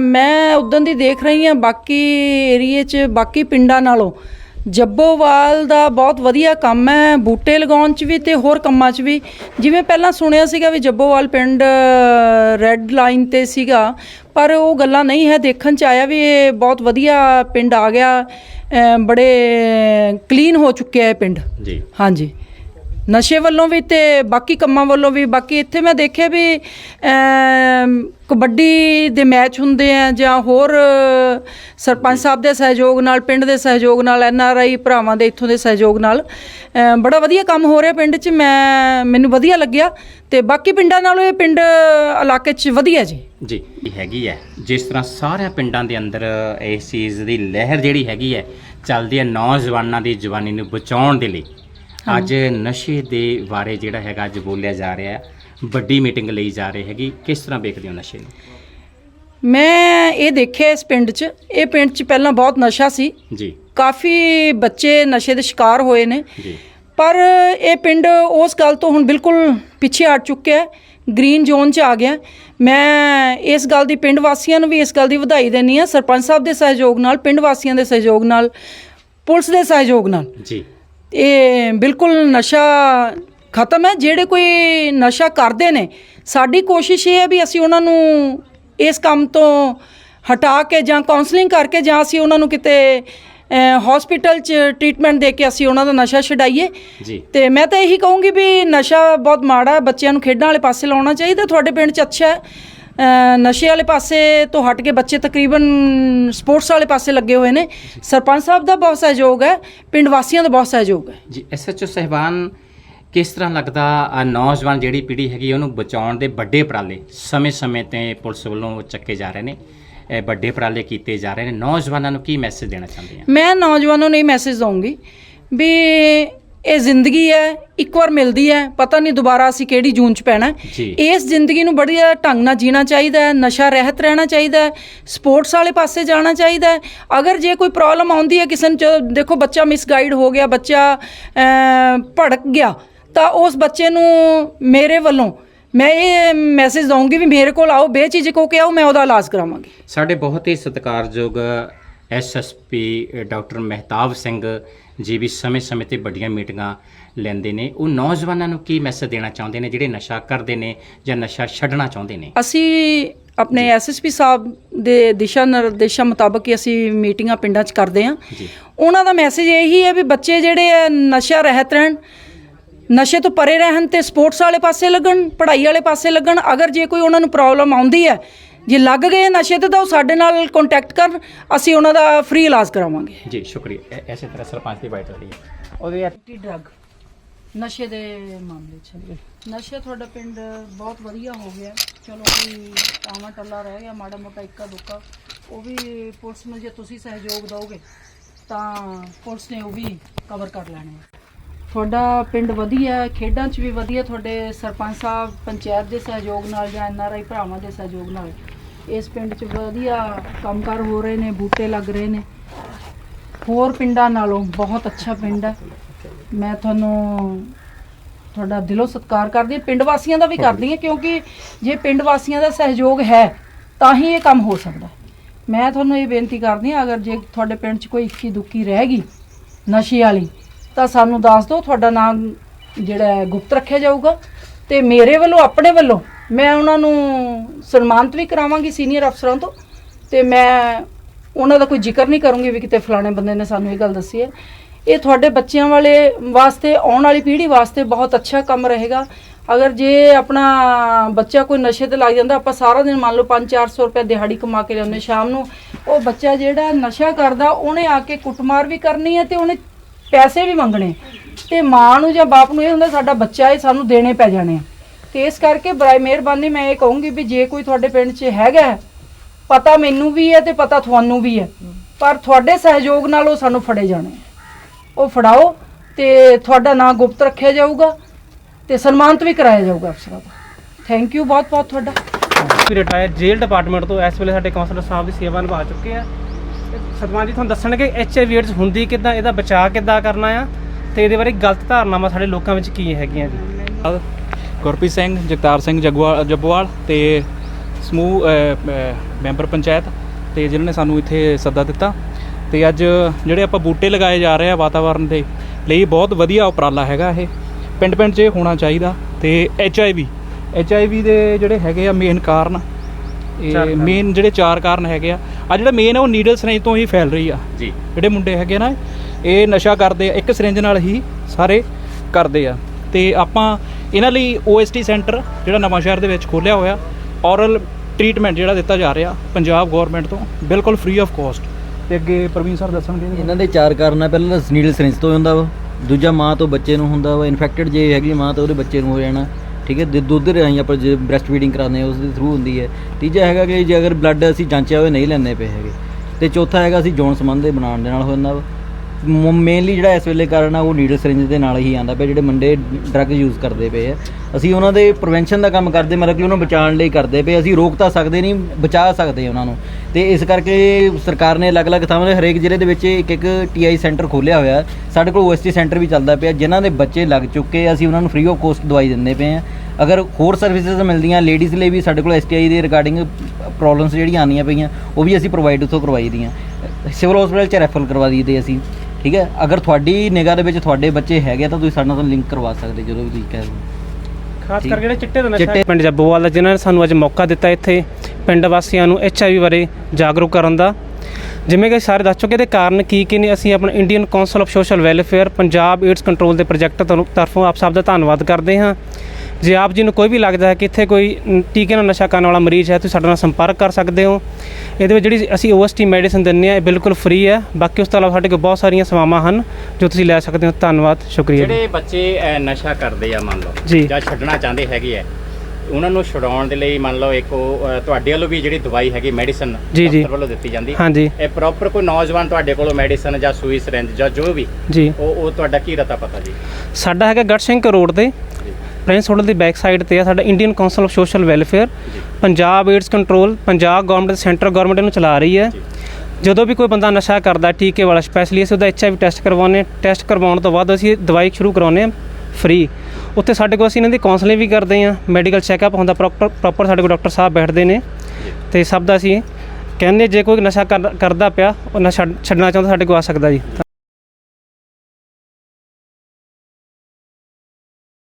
ਮੈਂ ਉਦੋਂ ਦੀ ਦੇਖ ਰਹੀ ਹਾਂ ਬਾਕੀ ਏਰੀਏ 'ਚ ਬਾਕੀ ਪਿੰਡਾਂ ਨਾਲੋਂ। ਜੱਬੋਵਾਲ ਦਾ ਬਹੁਤ ਵਧੀਆ ਕੰਮ ਹੈ ਬੂਟੇ ਲਗਾਉਣ 'ਚ ਵੀ ਤੇ ਹੋਰ ਕੰਮਾਂ 'ਚ ਵੀ। ਜਿਵੇਂ ਪਹਿਲਾਂ ਸੁਣਿਆ ਸੀਗਾ ਵੀ ਜੱਬੋਵਾਲ ਪਿੰਡ ਰੈੱਡ ਲਾਈਨ ਤੇ ਸੀਗਾ ਪਰ ਉਹ ਗੱਲਾਂ ਨਹੀਂ ਹੈ। ਦੇਖਣ 'ਚ ਆਇਆ ਵੀ ਇਹ ਬਹੁਤ ਵਧੀਆ ਪਿੰਡ ਆ ਗਿਆ ਬੜੇ ਕਲੀਨ ਹੋ ਚੁੱਕਿਆ ਹੈ ਪਿੰਡ। ਜੀ। ਹਾਂਜੀ। ਨਸ਼ੇ ਵੱਲੋਂ ਵੀ ਤੇ ਬਾਕੀ ਕੰਮਾਂ ਵੱਲੋਂ ਵੀ ਬਾਕੀ ਇੱਥੇ ਮੈਂ ਦੇਖਿਆ ਵੀ ਕਬੱਡੀ ਦੇ ਮੈਚ ਹੁੰਦੇ ਆ ਜਾਂ ਹੋਰ ਸਰਪੰਚ ਸਾਹਿਬ ਦੇ ਸਹਿਯੋਗ ਨਾਲ ਪਿੰਡ ਦੇ ਸਹਿਯੋਗ ਨਾਲ ਐਨ ਆਰ ਆਈ ਭਰਾਵਾਂ ਦੇ ਇੱਥੋਂ ਦੇ ਸਹਿਯੋਗ ਨਾਲ ਬੜਾ ਵਧੀਆ ਕੰਮ ਹੋ ਰਿਹਾ ਪਿੰਡ 'ਚ ਮੈਂ ਮੈਨੂੰ ਵਧੀਆ ਲੱਗਿਆ ਤੇ ਬਾਕੀ ਪਿੰਡਾਂ ਨਾਲੋਂ ਇਹ ਪਿੰਡ ਇਲਾਕੇ 'ਚ ਵਧੀਆ ਜੀ। ਜੀ ਇਹ ਹੈਗੀ ਹੈ। ਜਿਸ ਤਰ੍ਹਾਂ ਸਾਰਿਆਂ ਪਿੰਡਾਂ ਦੇ ਅੰਦਰ ਇਸ ਚੀਜ਼ ਦੀ ਲਹਿਰ ਜਿਹੜੀ ਹੈਗੀ ਹੈ ਚੱਲਦੀ ਹੈ ਨੌਜਵਾਨਾਂ ਦੀ ਜਵਾਨੀ ਨੂੰ ਬਚਾਉਣ ਦੇ ਲਈ। ਅੱਜ ਨਸ਼ੇ ਦੇ ਬਾਰੇ ਜਿਹੜਾ ਹੈਗਾ ਅੱਜ ਬੋਲਿਆ ਜਾ ਰਿਹਾ ਹੈ। ਵੱਡੀ ਮੀਟਿੰਗ ਲਈ ਜਾ ਰਹੀ ਹੈਗੀ। ਕਿਸ ਤਰ੍ਹਾਂ ਵੇਖਦੇ ਹੋ ਨਸ਼ੇ ਨੂੰ? ਮੈਂ ਇਹ ਦੇਖਿਆ ਇਸ ਪਿੰਡ 'ਚ। ਇਹ ਪਿੰਡ 'ਚ ਪਹਿਲਾਂ ਬਹੁਤ ਨਸ਼ਾ ਸੀ। ਜੀ। ਕਾਫੀ ਬੱਚੇ ਨਸ਼ੇ ਦੇ ਸ਼ਿਕਾਰ ਹੋਏ ਨੇ। ਜੀ। ਪਰ ਇਹ ਪਿੰਡ ਉਸ ਗੱਲ ਤੋਂ ਹੁਣ ਬਿਲਕੁਲ ਪਿੱਛੇ ਹਟ ਚੁੱਕਿਆ ਹੈ। ਗ੍ਰੀਨ ਜ਼ੋਨ 'ਚ ਆ ਗਿਆ ਮੈਂ ਇਸ ਗੱਲ ਦੀ ਪਿੰਡ ਵਾਸੀਆਂ ਨੂੰ ਵੀ ਇਸ ਗੱਲ ਦੀ ਵਧਾਈ ਦੇਣੀ ਆ ਸਰਪੰਚ ਸਾਹਿਬ ਦੇ ਸਹਿਯੋਗ ਨਾਲ ਪਿੰਡ ਵਾਸੀਆਂ ਦੇ ਸਹਿਯੋਗ ਨਾਲ ਪੁਲਿਸ ਦੇ ਸਹਿਯੋਗ ਨਾਲ। ਜੀ। ਇਹ ਬਿਲਕੁਲ ਨਸ਼ਾ ਖਤਮ ਹੈ। ਜਿਹੜੇ ਕੋਈ ਨਸ਼ਾ ਕਰਦੇ ਨੇ ਸਾਡੀ ਕੋਸ਼ਿਸ਼ ਇਹ ਹੈ ਵੀ ਅਸੀਂ ਉਹਨਾਂ ਨੂੰ ਇਸ ਕੰਮ ਤੋਂ ਹਟਾ ਕੇ ਜਾਂ ਕਾਉਂਸਲਿੰਗ ਕਰਕੇ ਜਾਂ ਅਸੀਂ ਉਹਨਾਂ ਨੂੰ ਕਿਤੇ ਹਸਪੀਟਲ 'ਚ ਟ੍ਰੀਟਮੈਂਟ ਦੇ ਕੇ ਅਸੀਂ ਉਹਨਾਂ ਦਾ ਨਸ਼ਾ ਛਡਾਈਏ। ਜੀ। ਤੇ ਮੈਂ ਤਾਂ ਇਹੀ ਕਹੂੰਗੀ ਵੀ ਨਸ਼ਾ ਬਹੁਤ ਮਾੜਾ ਹੈ ਬੱਚਿਆਂ ਨੂੰ ਖੇਡਾਂ ਵਾਲੇ ਪਾਸੇ ਲਾਉਣਾ ਚਾਹੀਦਾ। ਤੁਹਾਡੇ ਪਿੰਡ 'ਚ ਅੱਛਾ ਹੈ। ਨਸ਼ੇ ਵਾਲੇ ਪਾਸੇ ਤੋਂ ਹਟ ਕੇ ਬੱਚੇ ਤਕਰੀਬਨ ਸਪੋਰਟਸ ਵਾਲੇ ਪਾਸੇ ਲੱਗੇ ਹੋਏ ਨੇ। ਸਰਪੰਚ ਸਾਹਿਬ ਦਾ ਬਹੁਤ ਸਹਿਯੋਗ ਹੈ ਪਿੰਡ ਵਾਸੀਆਂ ਦਾ ਬਹੁਤ ਸਹਿਯੋਗ ਹੈ। ਜੀ ਐਸਐਚਓ ਸਹਿਬਾਨ ਕਿਸ ਤਰ੍ਹਾਂ ਲੱਗਦਾ ਆ ਨੌਜਵਾਨ ਜਿਹੜੀ ਪੀੜ੍ਹੀ ਹੈਗੀ ਉਹਨੂੰ ਬਚਾਉਣ ਦੇ ਵੱਡੇ ਉਪਰਾਲੇ ਸਮੇਂ-ਸਮੇਂ ਤੇ ਪੁਲਿਸ ਵੱਲੋਂ ਚੱਕੇ ਜਾ ਰਹੇ ਨੇ ਇਹ ਵੱਡੇ ਉਪਰਾਲੇ ਕੀਤੇ ਜਾ ਰਹੇ ਨੇ। ਨੌਜਵਾਨਾਂ ਨੂੰ ਕੀ ਮੈਸੇਜ ਦੇਣਾ ਚਾਹੁੰਦੇ ਆ? ਮੈਂ ਨੌਜਵਾਨਾਂ ਨੂੰ ਇਹ ਮੈਸੇਜ ਦਊਂਗੀ ਵੀ ਇਹ ਜ਼ਿੰਦਗੀ ਹੈ ਇੱਕ ਵਾਰ ਮਿਲਦੀ ਹੈ ਪਤਾ ਨਹੀਂ ਦੁਬਾਰਾ ਅਸੀਂ ਕਿਹੜੀ ਜੂਨ ਚ ਪੈਣਾ ਹੈ। ਜੀ। ਇਸ ਜ਼ਿੰਦਗੀ ਨੂੰ ਬੜੀਆ ਢੰਗ ਨਾਲ ਜੀਣਾ ਚਾਹੀਦਾ ਹੈ ਨਸ਼ਾ ਰਹਿਤ ਰਹਿਣਾ ਚਾਹੀਦਾ ਹੈ ਸਪੋਰਟਸ ਵਾਲੇ ਪਾਸੇ ਜਾਣਾ ਚਾਹੀਦਾ ਹੈ ਅਗਰ ਜੇ ਕੋਈ ਪ੍ਰੋਬਲਮ ਆਉਂਦੀ ਹੈ ਕਿਸੇ ਨੂੰ ਚ- ਦੇਖੋ ਬੱਚਾ ਮਿਸਗਾਈਡ ਹੋ ਗਿਆ ਬੱਚਾ ਅਮ, ਭੜਕ ਗਿਆ ਤਾਂ ਉਸ ਬੱਚੇ ਨੂੰ ਮੇਰੇ ਵੱਲੋਂ ਮੈਂ ਇਹ ਮੈਸੇਜ ਦਊਂਗੀ ਵੀ ਮੇਰੇ ਕੋਲ ਆਓ ਬੇਝਿਜਕ ਹੋ ਕੇ ਆਓ ਮੈਂ ਉਹਦਾ ਇਲਾਜ ਕਰਾਵਾਂਗੀ ਸਾਡੇ ਬਹੁਤ ਹੀ ਸਤਿਕਾਰਯੋਗ ਐਸਐਸਪੀ ਡਾਕਟਰ ਮਹਿਤਾਬ ਸਿੰਘ ਜੀ ਵੀ ਸਮੇਂ-ਸਮੇਂ ਤੇ ਵੱਡੀਆਂ ਮੀਟਿੰਗਾਂ ਲੈਂਦੇ ਨੇ। ਉਹ ਨੌਜਵਾਨਾਂ ਨੂੰ ਕੀ ਮੈਸੇਜ ਦੇਣਾ ਚਾਹੁੰਦੇ ਨੇ ਜਿਹੜੇ ਨਸ਼ਾ ਕਰਦੇ ਨੇ ਜਾਂ ਨਸ਼ਾ ਛੱਡਣਾ ਚਾਹੁੰਦੇ ਨੇ? ਅਸੀਂ ਆਪਣੇ ਐਸਐਸਪੀ ਸਾਹਿਬ ਦੇ ਦਿਸ਼ਾ ਨਿਰਦੇਸ਼ਾਂ ਮੁਤਾਬਕ ਹੀ ਅਸੀਂ ਮੀਟਿੰਗਾਂ ਪਿੰਡਾਂ 'ਚ ਕਰਦੇ ਹਾਂ। ਜੀ। ਉਹਨਾਂ ਦਾ ਮੈਸੇਜ ਇਹੀ ਹੈ ਵੀ ਬੱਚੇ ਜਿਹੜੇ ਆ ਨਸ਼ਾ ਰਹਿਤ ਰਹਿਣ ਨਸ਼ੇ ਤੋਂ ਪਰੇ ਰਹਿਣ ਤੇ ਸਪੋਰਟਸ ਵਾਲੇ ਪਾਸੇ ਲੱਗਣ ਪੜ੍ਹਾਈ ਵਾਲੇ ਪਾਸੇ ਲੱਗਣ। ਅਗਰ ਜੇ ਕੋਈ ਉਹਨਾਂ ਨੂੰ ਪ੍ਰੋਬਲਮ ਆਉਂਦੀ ਹੈ ਜੇ ਲੱਗ ਗਏ ਨਸ਼ੇ ਤੇ ਤਾਂ ਉਹ ਸਾਡੇ ਨਾਲ ਕੰਟੈਕਟ ਕਰਨ ਅਸੀਂ ਉਹਨਾਂ ਦਾ ਫ੍ਰੀ ਇਲਾਜ ਕਰਾਵਾਂਗੇ। ਜੀ ਸ਼ੁਕਰੀਆ। ਐ- ਐਸੇ ਤਰ੍ਹਾਂ ਸਰਪੰਚ ਦੀ ਬਾਈਟ ਹੋ ਰਹੀ ਹੈ। ਉਹਦੇ ਐਂਟੀ ਡਰਗ ਨਸ਼ੇ ਦੇ ਮਾਮਲੇ 'ਚ। ਨਸ਼ਾ ਤੁਹਾਡਾ ਪਿੰਡ ਬਹੁਤ ਵਧੀਆ ਹੋ ਗਿਆ। ਚਲੋ ਕੋਈ ਟਾਵਾਂ ਟੱਲਾ ਰਹਿ ਗਿਆ ਮਾੜਾ ਮੋਟਾ ਇੱਕਾ ਦੁੱਕਾ। ਉਹ ਵੀ ਪੁਲਿਸ ਨੂੰ ਜੇ ਤੁਸੀਂ ਸਹਿਯੋਗ ਦਿਓਗੇ ਤਾਂ ਪੁਲਿਸ ਨੇ ਉਹ ਵੀ ਕਵਰ ਕਰ ਲੈਣੇ। ਆ। ਤੁਹਾਡਾ ਪਿੰਡ ਵਧੀਆ ਹੈ, ਖੇਡਾਂ 'ਚ ਵੀ ਵਧੀਆ ਤੁਹਾਡੇ ਸਰਪੰਚ ਸਾਹਿਬ ਪੰਚਾਇਤ ਦੇ ਸਹਿਯੋਗ ਨਾਲ ਜਾਂ ਐਨਆਰਆਈ ਭਰਾਵਾਂ ਦੇ ਸਹਿਯੋਗ ਨਾਲ। ਇਸ ਪਿੰਡ 'ਚ ਵਧੀਆ ਕੰਮਕਾਰ ਹੋ ਰਹੇ ਨੇ, ਬੂਟੇ ਲੱਗ ਰਹੇ ਨੇ। ਹੋਰ ਪਿੰਡਾਂ ਨਾਲੋਂ ਬਹੁਤ ਅੱਛਾ ਪਿੰਡ ਹੈ। ਮੈਂ ਤੁਹਾਨੂੰ ਤੁਹਾਡਾ ਦਿਲੋਂ ਸਤਿਕਾਰ ਕਰਦੀ ਹਾਂ। ਪਿੰਡ ਵਾਸੀਆਂ ਦਾ ਵੀ ਕਰਦੀ ਹਾਂ, ਕਿਉਂਕਿ ਜੇ ਪਿੰਡ ਵਾਸੀਆਂ ਦਾ ਸਹਿਯੋਗ ਹੈ, ਤਾਂ ਹੀ ਇਹ ਕੰਮ ਹੋ ਸਕਦਾ ਮੈਂ ਤੁਹਾਨੂੰ ਇਹ ਬੇਨਤੀ ਕਰਦੀ ਹਾਂ, ਅਗਰ ਜੇ ਤੁਹਾਡੇ ਪਿੰਡ 'ਚ ਕੋਈ ਇੱਕੀ ਦੁੱਕੀ ਰਹਿ ਗਈ ਨਸ਼ੇ ਵਾਲੀ, ਤਾਂ ਸਾਨੂੰ ਦੱਸ ਦਿਓ, ਤੁਹਾਡਾ ਨਾਮ ਜਿਹੜਾ ਗੁਪਤ ਰੱਖਿਆ ਜਾਊਗਾ ਤੇ ਮੇਰੇ ਵੱਲੋਂ, ਆਪਣੇ ਵੱਲੋਂ ਮੈਂ ਉਹਨਾਂ ਨੂੰ ਸਨਮਾਨਿਤ ਵੀ ਕਰਾਵਾਂਗੀ ਸੀਨੀਅਰ ਅਫਸਰਾਂ ਤੋਂ ਤੇ ਮੈਂ ਉਹਨਾਂ ਦਾ ਕੋਈ ਜ਼ਿਕਰ ਨਹੀਂ ਕਰੂੰਗੀ ਵੀ ਕਿਤੇ ਫਲਾਣੇ ਬੰਦੇ ਨੇ ਸਾਨੂੰ ਇਹ ਗੱਲ ਦੱਸੀ ਹੈ। ਇਹ ਤੁਹਾਡੇ ਬੱਚਿਆਂ ਵਾਲੇ ਵਾਸਤੇ, ਆਉਣ ਵਾਲੀ ਪੀੜ੍ਹੀ ਵਾਸਤੇ ਬਹੁਤ ਅੱਛਾ ਕੰਮ ਰਹੇਗਾ। ਅਗਰ ਜੇ ਆਪਣਾ ਬੱਚਾ ਕੋਈ ਨਸ਼ੇ ਤੇ ਲੱਗ ਜਾਂਦਾ, ਆਪਾਂ ਸਾਰਾ ਦਿਨ ਮੰਨ ਲਓ 5-400 ਰੁਪਏ ਦਿਹਾੜੀ ਕਮਾ ਕੇ ਲਿਆਉਂਦੇ ਸ਼ਾਮ ਨੂੰ, ਉਹ ਬੱਚਾ ਜਿਹੜਾ ਨਸ਼ਾ ਕਰਦਾ, ਉਹਨੇ ਆ ਕੇ ਕੁੱਟਮਾਰ ਵੀ ਕਰਨੀ ਹੈ ਤੇ ਉਹਨੇ ਪੈਸੇ ਵੀ ਮੰਗਣੇ। ਤੇ ਮਾਂ ਨੂੰ ਜਾਂ ਬਾਪ ਨੂੰ ਇਹ ਹੁੰਦਾ, ਸਾਡਾ ਬੱਚਾ ਇਹ ਸਾਨੂੰ ਦੇਣੇ ਪੈ ਜਾਣੇ ਆ। ਤੇ ਇਸ ਕਰਕੇ ਬਰਾਏ ਮਿਹਰਬਾਨੀ ਮੈਂ ਇਹ ਕਹੂੰਗੀ ਵੀ ਜੇ ਕੋਈ ਤੁਹਾਡੇ ਪਿੰਡ 'ਚ ਹੈਗਾ ਹੈ, ਪਤਾ ਮੈਨੂੰ ਵੀ ਹੈ ਤੇ ਪਤਾ ਤੁਹਾਨੂੰ ਵੀ ਹੈ। ਪਰ ਤੁਹਾਡੇ ਸਹਿਯੋਗ ਨਾਲ ਉਹ ਸਾਨੂੰ ਫੜੇ ਜਾਣੇ। ਉਹ ਫੜਾਓ ਤੇ ਤੁਹਾਡਾ ਨਾਂ ਗੁਪਤ ਰੱਖਿਆ ਜਾਊਗਾ ਤੇ ਸਨਮਾਨਿਤ ਵੀ ਕਰਾਇਆ ਜਾਊਗਾ ਅਫਸਰਾਂ ਦਾ। ਥੈਂਕ ਯੂ ਬਹੁਤ ਬਹੁਤ ਤੁਹਾਡਾ। ਵੀ ਰਿਟਾਇਰ ਜੇਲ੍ਹ ਡਿਪਾਰਟਮੈਂਟ ਤੋਂ ਇਸ ਵੇਲੇ ਸਾਡੇ ਕਾਉਂਸਲਰ ਸਾਹਿਬ ਦੀ ਸੇਵਾ ਨਿਭਾ ਚੁੱਕੇ ਆ। ਸਤਮਾਨ ਜੀ ਤੁਹਾਨੂੰ ਦੱਸਣਗੇ ਐਚਆਈਵੀ ਏਡਸ ਹੁੰਦੀ ਕਿੱਦਾਂ ਇਹਦਾ ਬਚਾਅ ਕਿੱਦਾਂ ਕਰਨਾ ਆ ਤੇ ਇਹਦੇ ਬਾਰੇ ਗਲਤ ਧਾਰਨਾਵਾਂ ਸਾਡੇ ਲੋਕਾਂ ਵਿੱਚ ਕੀ ਹੈਗੀਆਂ ਜੀ? ਗੁਰਪ੍ਰੀਤ ਸਿੰਘ ਜਗਤਾਰ ਸਿੰਘ ਜਗਵਾ ਜੱਬੋਵਾਲ ਤੇ ਸਮੂਹ ਮੈਂਬਰ ਪੰਚਾਇਤ ਤੇ ਜਿਨ੍ਹਾਂ ਨੇ ਸਾਨੂੰ ਇੱਥੇ ਸੱਦਾ ਦਿੱਤਾ। ਤੇ ਅੱਜ ਜਿਹੜੇ ਆਪਾਂ ਬੂਟੇ ਲਗਾਏ ਜਾ ਰਹੇ ਆ ਵਾਤਾਵਰਣ ਦੇ ਲਈ ਬਹੁਤ ਵਧੀਆ ਉਪਰਾਲਾ ਹੈਗਾ ਇਹ। ਪਿੰਡ ਪਿੰਡ 'ਚ ਇਹ ਹੋਣਾ ਚਾਹੀਦਾ ਤੇ H I V H I ਵੀ ਦੇ ਜਿਹੜੇ ਹੈਗੇ ਆ ਮੇਨ ਕਾਰਨ ਇਹ। ਮੇਨ ਜਿਹੜੇ ਚਾਰ ਕਾਰਨ ਹੈਗੇ ਆ। ਆ ਜਿਹੜਾ ਮੇਨ ਆ ਉਹ ਨੀਡਲ ਸਰਿੰਜ ਤੋਂ ਹੀ ਫੈਲ ਰਹੀ ਆ। ਜੀ। ਜਿਹੜੇ ਮੁੰਡੇ ਹੈਗੇ ਨਾ ਇਹ ਨਸ਼ਾ ਕਰਦੇ ਆ ਇੱਕ ਸਿਰਿੰਜ ਨਾਲ ਹੀ ਸਾਰੇ ਕਰਦੇ ਆ। ਤੇ ਆਪਾਂ ਇਹਨਾਂ ਲਈ OST ਸੈਂਟਰ ਜਿਹੜਾ ਨਵਾਂ ਸ਼ਹਿਰ ਦੇ ਵਿੱਚ ਖੋਲਿਆ ਹੋਇਆ ਔਰਲ ਟ੍ਰੀਟਮੈਂਟ ਜਿਹੜਾ ਦਿੱਤਾ ਜਾ ਰਿਹਾ ਪੰਜਾਬ ਗਵਰਨਮੈਂਟ ਤੋਂ, ਬਿਲਕੁਲ ਫ੍ਰੀ ਆਫ ਕਾਸਟ ਤੇ ਅੱਗੇ ਪ੍ਰਵੀਨ ਸਰ ਦੱਸਣਗੇ ਇਹਨਾਂ ਦੇ ਚਾਰ ਕਾਰਨ ਆ। ਪਹਿਲਾਂ ਨੀਡਲ ਸਰਿੰਜ ਤੋਂ ਹੁੰਦਾ ਵਾ, ਦੂਜਾ ਮਾਂ ਤੋਂ ਬੱਚੇ ਨੂੰ ਹੁੰਦਾ ਵਾ ਇਨਫੈਕਟਡ ਜੇ ਹੈਗੀ ਮਾਂ ਤਾਂ ਉਹਦੇ ਬੱਚੇ ਨੂੰ ਹੋ ਜਾਣਾ, ਠੀਕ ਹੈ? ਦੁੱਧ ਰਾਹੀਂ ਆਪਾਂ ਜੇ ਬ੍ਰੈਸਟ ਫੀਡਿੰਗ ਕਰਾਉਂਦੇ ਹਾਂ ਉਸ ਦੇ ਥਰੂ ਹੁੰਦੀ ਹੈ। ਤੀਜਾ ਹੈਗਾ ਕਿ ਜੇ ਅਗਰ ਬਲੱਡ ਅਸੀਂ ਜਾਂਚਿਆ ਹੋਇਆ ਨਹੀਂ ਲੈਂਦੇ ਪਏ ਹੈਗੇ। ਤੇ ਚੌਥਾ ਹੈਗਾ ਅਸੀਂ ਜੋਨ ਸੰਬੰਧ ਦੇ ਬਣਾਉਣ ਦੇ ਨਾਲ ਹੋ ਜਾਂਦਾ ਵਾ। ਮੇਨਲੀ ਜਿਹੜਾ ਇਸ ਵੇਲੇ ਕਾਰਨ ਆ, ਉਹ ਨੀਡਲ ਸਰਿੰਜ ਦੇ ਨਾਲ ਹੀ ਆਂਦਾ ਪਿਆ, ਜਿਹੜੇ ਮੁੰਡੇ ਡਰੱਗ ਯੂਜ਼ ਕਰਦੇ ਪਏ ਆ। ਅਸੀਂ ਉਹਨਾਂ ਦੇ ਪ੍ਰੀਵੈਂਸ਼ਨ ਦਾ ਕੰਮ ਕਰਦੇ, ਮਤਲਬ ਕਿ ਉਹਨਾਂ ਨੂੰ ਬਚਾਉਣ ਲਈ ਕਰਦੇ ਪਏ ਅਸੀਂ ਰੋਕ ਤਾਂ ਸਕਦੇ ਨਹੀਂ, ਬਚਾ ਸਕਦੇ ਉਹਨਾਂ ਨੂੰ। ਤੇ ਇਸ ਕਰਕੇ ਸਰਕਾਰ ਨੇ ਅਲੱਗ-ਅਲੱਗ ਥਾਵਾਂ ਤੇ ਹਰੇਕ ਜ਼ਿਲ੍ਹੇ ਦੇ ਵਿੱਚ ਇੱਕ ਇੱਕ ਟੀਆਈ ਸੈਂਟਰ ਖੋਲ੍ਹਿਆ ਹੋਇਆ। ਸਾਡੇ ਕੋਲ ਓਐਸਟੀ ਸੈਂਟਰ ਵੀ ਚੱਲਦਾ ਪਿਆ। ਜਿਨ੍ਹਾਂ ਦੇ ਬੱਚੇ ਲੱਗ ਚੁੱਕੇ ਅਸੀਂ ਉਹਨਾਂ ਨੂੰ ਫ੍ਰੀ ਆਫ ਕੋਸਟ ਦਵਾਈ ਦਿੰਦੇ ਪਏ ਆ। ਅਗਰ ਹੋਰ ਸਰਵਿਸਿਜ਼ ਮਿਲਦੀਆਂ ਲੇਡੀਜ਼ ਲਈ ਵੀ ਸਾਡੇ ਕੋਲ ਐਸਟੀਆਈ ਦੇ ਰਿਗਾਰਡਿੰਗ ਪ੍ਰੋਬਲਮਸ ਜਿਹੜੀਆਂ ਆਉਂਦੀਆਂ ਪਈਆਂ, ਉਹ ਵੀ ਅਸੀਂ ਪ੍ਰੋਵਾਈਡ ਉੱਥੋਂ ਕਰਵਾਈ ਦੀਆਂ। ਸਿਵਲ ਹਸਪੀਟਲ ਚ ਰੈਫਰ ਕਰਵਾ ਦਈਦੇ ਅਸੀਂ। ਠੀਕ ਹੈ? ਅਗਰ ਤੁਹਾਡੀ ਨਿਗਾਹ ਦੇ ਵਿੱਚ ਤੁਹਾਡੇ ਬੱਚੇ ਹੈਗੇ ਤਾਂ ਤੁਸੀਂ ਸਾਡੇ ਨਾਲ ਲਿੰਕ ਕਰਵਾ ਸਕਦੇ ਜਦੋਂ ਵੀ ਤੁਸੀਂ ਕਹਿ ਦਿਓ ਖਾਸ। ਕਰਕੇ ਜਿਹੜੇ ਚਿੱਟੇ ਦਾ ਨਸ਼ਾ ਚਿੱਟੇ- ਪਿੰਡ ਜੱਬੋਵਾਲ ਦਾ ਜਿਨ੍ਹਾਂ ਨੇ ਸਾਨੂੰ ਅੱਜ ਮੌਕਾ ਦਿੱਤਾ ਇੱਥੇ ਪਿੰਡ ਵਾਸੀਆਂ ਨੂੰ ਐਚਆਈਵੀ ਬਾਰੇ ਜਾਗਰੂਕ ਕਰਨ ਦਾ। ਜਿਵੇਂ ਕਿ ਸਾਰੇ ਦੱਸ ਚੁੱਕੇ ਦੇ ਕਾਰਨ ਕੀ ਕੀ ਨੇ? ਅਸੀਂ ਆਪਣਾ Indian council of social welfare Punjab AIDS control ਦੇ ਪ੍ਰੋਜੈਕਟ ਤਰਫ- ਤਰਫੋਂ ਆਪ ਸਭ ਦਾ ਧੰਨਵਾਦ ਕਰਦੇ ਹਾਂ। ਜੇ ਆਪ ਜੀ ਨੂੰ ਕੋਈ ਵੀ ਲੱਗਦਾ ਹੈ ਕਿ ਇੱਥੇ ਕੋਈ ਟੀਕੇ ਨਾਲ ਨਸ਼ਾ ਕਰਨ ਵਾਲਾ ਮਰੀਜ਼ ਹੈ ਤੁਸੀਂ ਸਾਡੇ ਨਾਲ ਸੰਪਰਕ ਕਰ ਸਕਦੇ ਹੋ। ਇਹਦੇ ਵਿੱਚ ਜਿਹੜੀ ਅਸੀਂ ਓਐਸਟੀ ਮੈਡੀਸਿਨ ਦਿੰਦੇ ਹਾਂ ਇਹ ਬਿਲਕੁਲ ਫ੍ਰੀ ਹੈ। ਬਾਕੀ ਉਸ ਤੋਂ ਇਲਾਵਾ ਸਾਡੇ ਕੋਲ ਬਹੁਤ ਸਾਰੀਆਂ ਸੇਵਾਵਾਂ ਹਨ ਜੋ ਤੁਸੀਂ ਲੈ ਸਕਦੇ ਹੋ। ਧੰਨਵਾਦ ਸ਼ੁਕਰੀਆ ਜਿਹੜੇ ਬੱਚੇ ਨਸ਼ਾ ਕਰਦੇ ਆ ਮੰਨ ਲਓ। ਜਾਂ ਛੱਡਣਾ ਚਾਹੁੰਦੇ ਹੈਗੇ ਆ ਉਹਨਾਂ ਨੂੰ ਛੁਡਾਉਣ ਦੇ ਲਈ ਮੰਨ ਲਓ ਇੱਕ ਉਹ ਤੁਹਾਡੇ ਵੱਲੋਂ ਵੀ ਜਿਹੜੀ ਦਵਾਈ ਹੈਗੀ ਮੈਡੀਸਨ ਜੀ, ਜੀ। ਵੱਲੋਂ ਦਿੱਤੀ ਜਾਂਦੀ। ਹਾਂਜੀ। ਇਹ ਪ੍ਰੋਪਰ ਕੋਈ ਨੌਜਵਾਨ ਤੁਹਾਡੇ ਕੋਲੋਂ ਮੈਡੀਸਨ ਜਾਂ ਸੂਈ ਸਿਰੰਜ ਜਾਂ ਜੋ ਵੀ ਜੀ। ਉਹ ਉਹ ਤੁਹਾਡਾ ਕੀ ਰਤਾ ਪਤਾ ਜੀ? ਸਾਡਾ ਹੈਗਾ ਗੜ ਸਿੰਘ ਰੋਡ ਤੇ। ਪ੍ਰਿੰਸ ਹੋਟਲ ਦੀ ਬੈਕ ਸਾਈਡ ਤੇ ਆ ਸਾਡਾ Indian council of social welfare Punjab AIDS control Punjab government centre government ਨੂੰ ਚਲਾ ਰਹੀ ਹੈ। ਜਦੋਂ ਵੀ ਕੋਈ ਬੰਦਾ ਨਸ਼ਾ ਕਰਦਾ ਟੀਕੇ ਵਾਲਾ ਸਪੈਸ਼ਲੀ ਅਸੀਂ ਉਹਦਾ ਐਚਆਈਵੀ ਟੈਸਟ ਕਰਵਾਉਂਦੇ ਟੈਸਟ ਕਰਵਾਉਣ ਤੋਂ ਬਾਅਦ ਅਸੀਂ ਦਵਾਈ ਸ਼ੁਰੂ ਕਰਾਉਂਦੇ ਹਾਂ ਫ੍ਰੀ ਉੱਥੇ ਸਾਡੇ ਕੋਲ ਅਸੀਂ ਇਹਨਾਂ ਦੀ ਕਾਉਂਸਲਿੰਗ ਵੀ ਕਰਦੇ ਹਾਂ ਮੈਡੀਕਲ ਚੈੱਕਅਪ ਹੁੰਦਾ ਪ੍ਰੋਪਰ ਪ੍ਰੋਪਰ ਸਾਡੇ ਕੋਲ ਡਾਕਟਰ ਸਾਹਿਬ ਬੈਠਦੇ ਨੇ। ਤੇ ਸਭ ਦਾ ਅਸੀਂ ਕਹਿੰਦੇ ਜੇ ਕੋਈ ਨਸ਼ਾ ਕਰ- ਕਰਦਾ ਪਿਆ, ਉਹ ਨਸ਼ਾ ਛੱਡਣਾ ਚਾਹੁੰਦਾ ਸਾਡੇ ਕੋਲ ਆ ਸਕਦਾ ਜੀ। ਧੰਨਵਾਦ